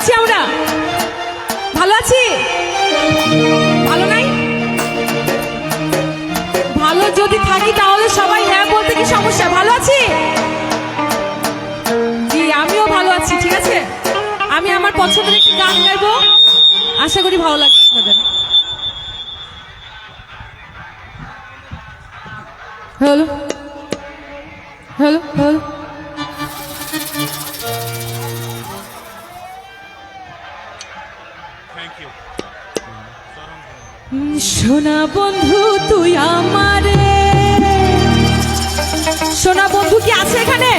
আছি আমরা। ভালো আছি? ভালো নাই? ভালো যদি থাকি তাহলে সবাই হ্যাঁ বলতে কি সমস্যা? ভালো আছি? জি, আমিও ভালো আছি, ঠিক আছে? আমি আমার পছন্দের একটি গান গাইব। আশা করি ভালো লাগবে আপনাদের। হ্যালো? হ্যালো? হ্যালো? সোনা বন্ধু তুই আমারে। সোনা বন্ধু কি আছে এখানে?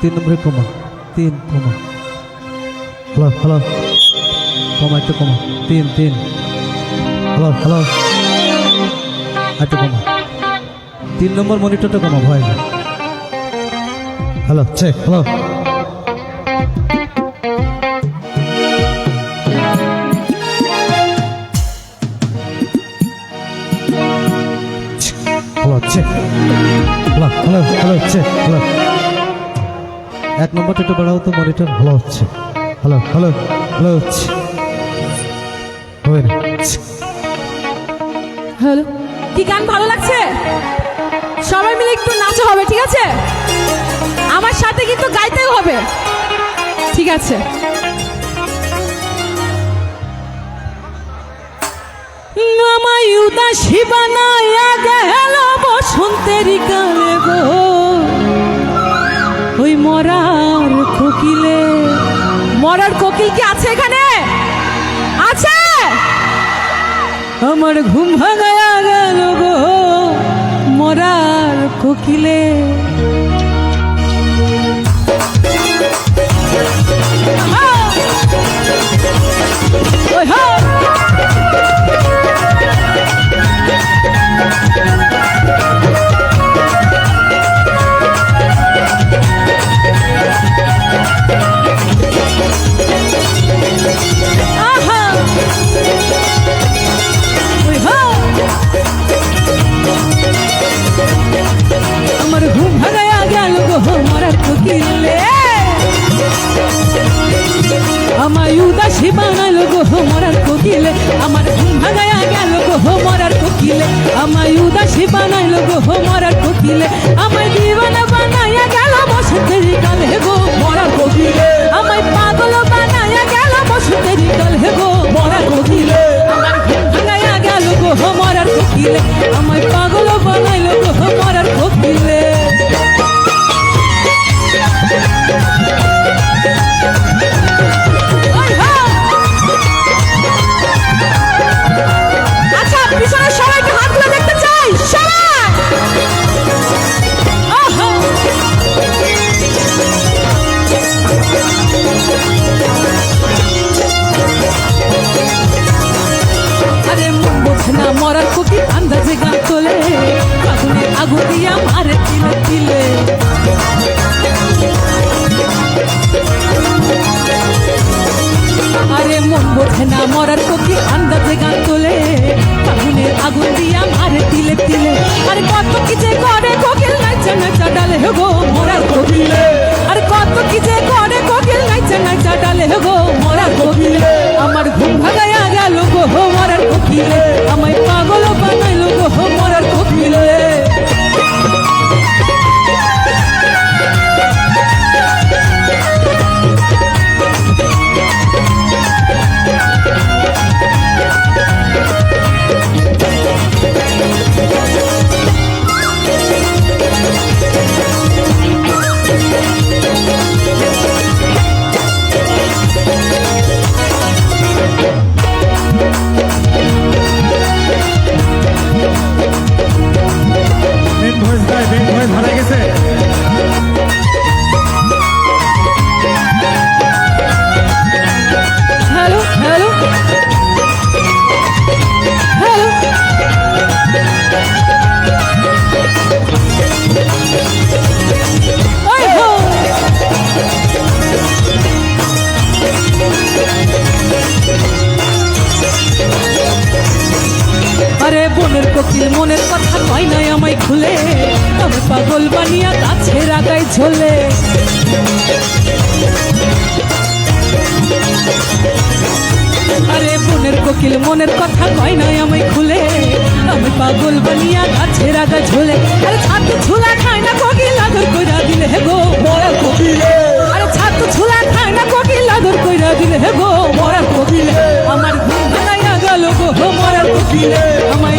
তিন নম্বরে কমা, তিন কমা। Hello hello. কমা একটু কমা, তিন তিন। Hello hello. একটু কমা। তিন নম্বর মনিটরটা কমা, ভয় না hello check hello. Hello check hello hello hello check hello. এক নম্বরটা একটু বাড়াও তো মনিটর ভালো হচ্ছে। হ্যালো হ্যালো হ্যালো হচ্ছে। হ্যালো, কি গান ভালো লাগছে? সবাই মিলে একটু নাচা হবে, ঠিক আছে? আমার সাথে কিন্তু গাইতেও হবে। ঠিক আছে। আমায় উদাসী বানায়া গেল বসন্তের কালে গো। মরার কোকিলে। মরার কোকিল কি আছে এখানে? আছে? আমার ঘুম ভাঙায়া গেল গো মরার কোকিলে। আহা! খুলে আমি পাগল বানিয়া গাছের আগায় ঝোলে। আরে বোনের কোকিল, মনের কথা কয় নাই আমায় খুলে। আমি পাগল বানিয়া গাছের আগা ঝোলে। আরে ছাতু ঝুলা খায় না কোকিল, আদর কইরা দিলে হে গো মরা কোকিলে। আরে ছাতু ঝুলা খায় না কোকিল, আদর কইরা দিলে হে গো মরা কোকিলে। আমার ঘুম ভাঙাইয়া গেল গো আমায়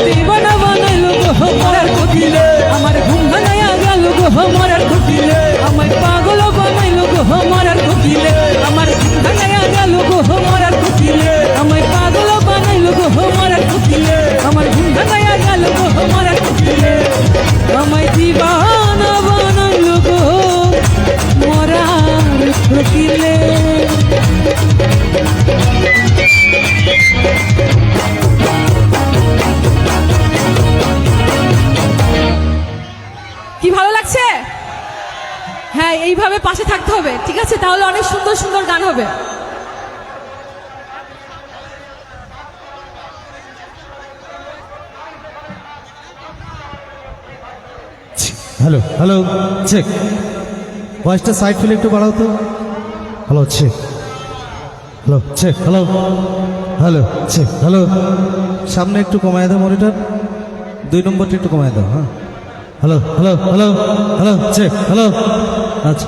হমার খুটিলে আমায় পাগল বানাইলো গো হমার খুটিলে আমার ধানায় গেল গো হমার খুটিলে আমায় আছে, তাহলে অনেক সুন্দর সুন্দর গান হবে। হ্যালো হ্যালো চেক ভয়েসটা সাইড ফিল একটু বাড়াও তো। Hello check hello check hello. Hello check hello. সামনে একটু কমায় দাও মনিটর দুই নম্বরটা একটু কমায় দাও হ্যাঁ। Hello hello hello hello check hello. আচ্ছা।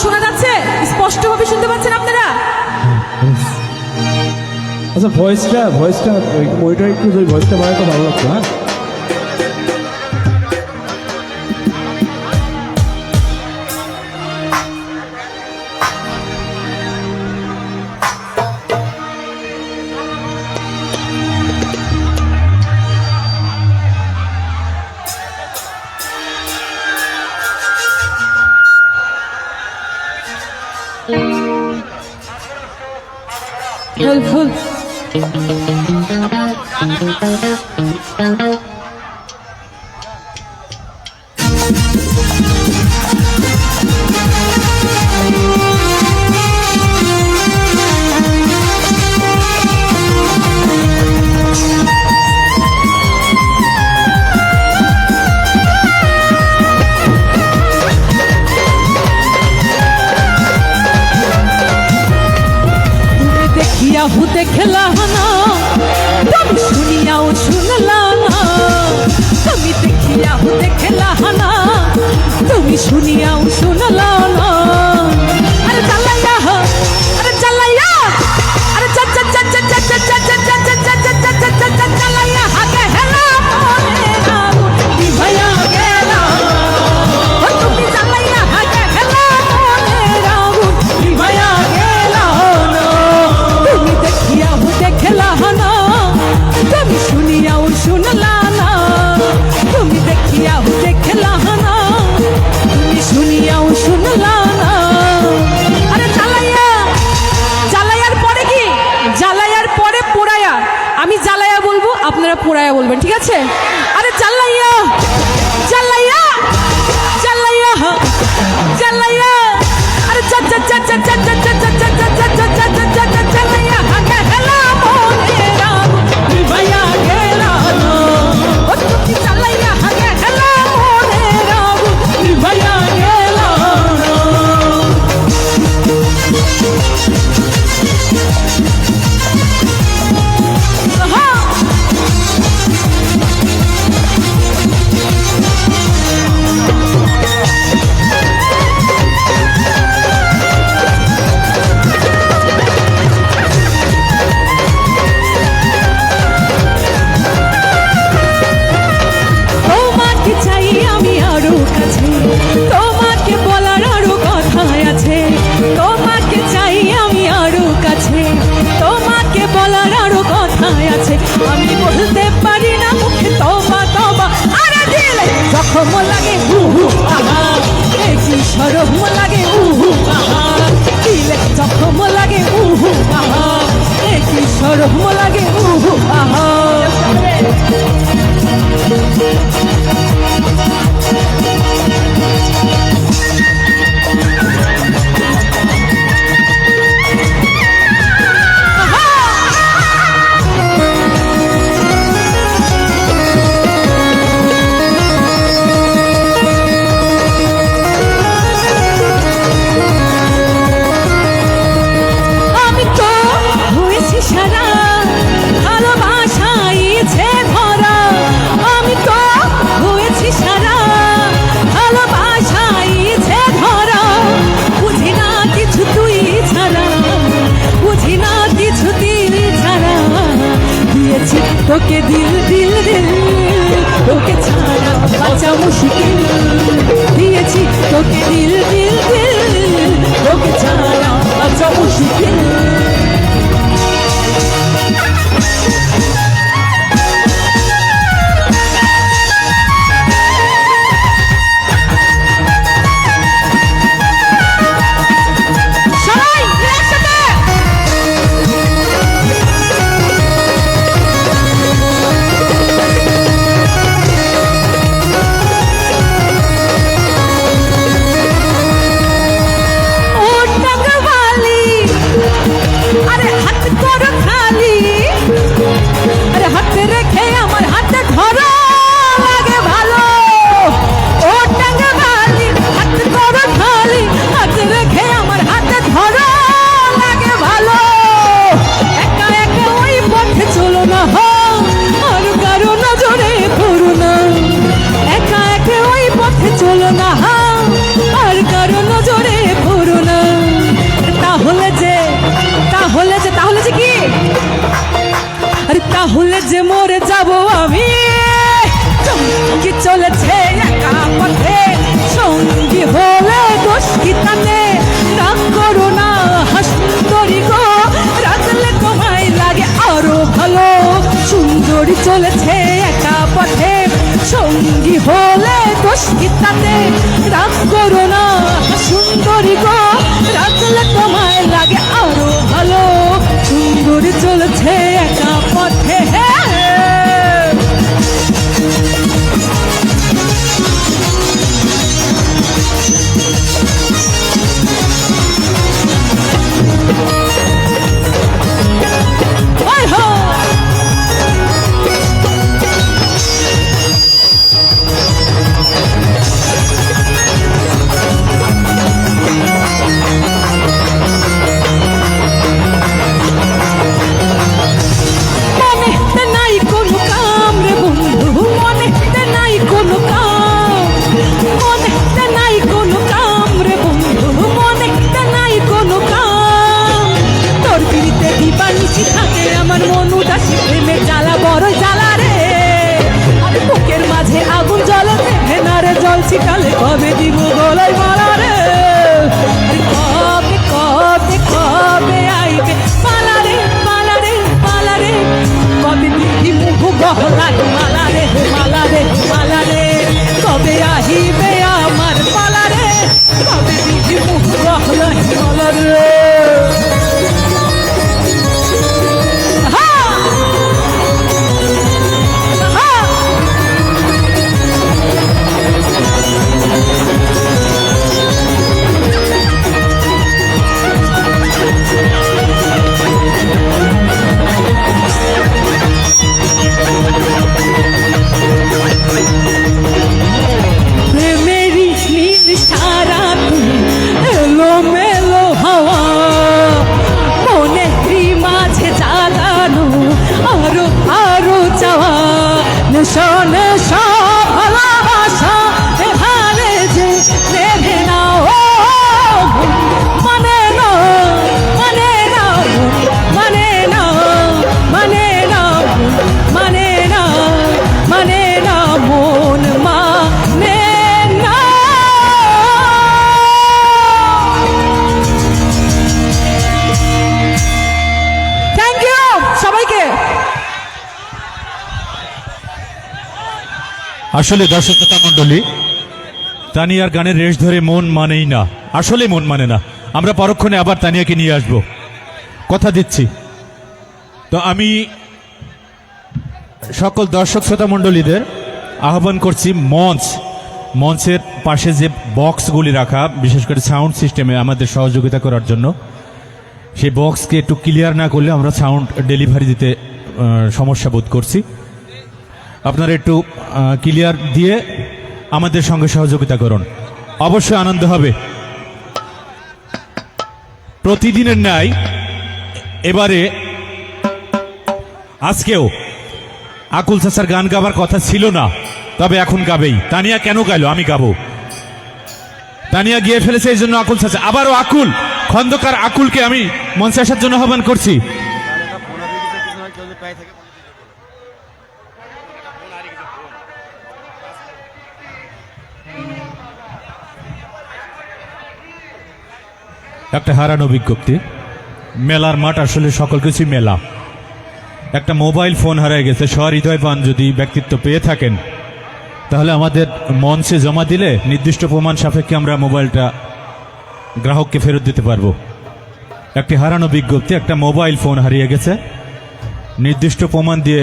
শোনা যাচ্ছে? স্পষ্টভাবে শুনতে পাচ্ছেন আপনারা? আচ্ছা ভয়েসটা ভয়েসটা ওইটা একটু যদি ভয়েসটা বাড়াতে ভালো লাগতো হ্যাঁ? 날 부르 দিয়া হুতে না তুমি শুনিয়াও শুনলা না। তুমি দেখিয়া হুতে না তুমি শুনিয়াও শুনলা না। ঠিক আছে তোকে দিল দিল দিল তোকে ছাড়া বাঁচা মুশকিল। দিয়েছি তোকে দিল দিল দিল তোকে ছাড়া বাঁচা মুশকিল। করো সঙ্গী হলে দোষ কি তাতে? করো আসলে দর্শক শ্রোতা মণ্ডলী, তানিয়ার গানের রেশ ধরে মন মানেই না। আসলে মন মানে না। আমরা পরক্ষণে আবার তানিয়াকে নিয়ে আসব। কথা দিচ্ছি। তো আমি সকল দর্শক শ্রোতা মণ্ডলীদের আহ্বান করছি মঞ্চ। মঞ্চের পাশে যে বক্সগুলি রাখা, বিশেষ করে সাউন্ড সিস্টেমে আমাদের সহযোগিতা করার জন্য, সেই বক্সকে একটু ক্লিয়ার না করলে আমরা সাউন্ড ডেলিভারি দিতে সমস্যা বোধ করছি। আপনারা একটু ক্লিয়ার দিয়ে আমাদের সঙ্গে সহযোগিতা করুন। অবশ্যই আনন্দ হবে। প্রতিদিনের ন্যায়, এবারে আজকেও আকুল চাচার গান গাবার কথা ছিল না, তবে এখন গাবেই। তানিয়া কেন গাইলো? আমি গাবো। তানিয়া গিয়ে ফেলেছে, এই জন্য আকুল চাচা। আবারও আকুল, খন্দকার আকুলকে আমি মঞ্চে আসার জন্য আহ্বান করছি। একটা হারানো বিজ্ঞপ্তি মেলার মাঠ আসলে সকল কিছুই মেলা। একটা মোবাইল ফোন হারিয়ে গেছে সহৃদয়বান যদি ব্যক্তিত্ব পেয়ে থাকেন, তাহলে আমাদের মঞ্চে জমা দিলে নির্দিষ্ট প্রমাণ সাপেক্ষে আমরা মোবাইলটা গ্রাহককে ফেরত দিতে পারব। একটি হারানো বিজ্ঞপ্তি একটা মোবাইল ফোন হারিয়ে গেছে, নির্দিষ্ট প্রমাণ দিয়ে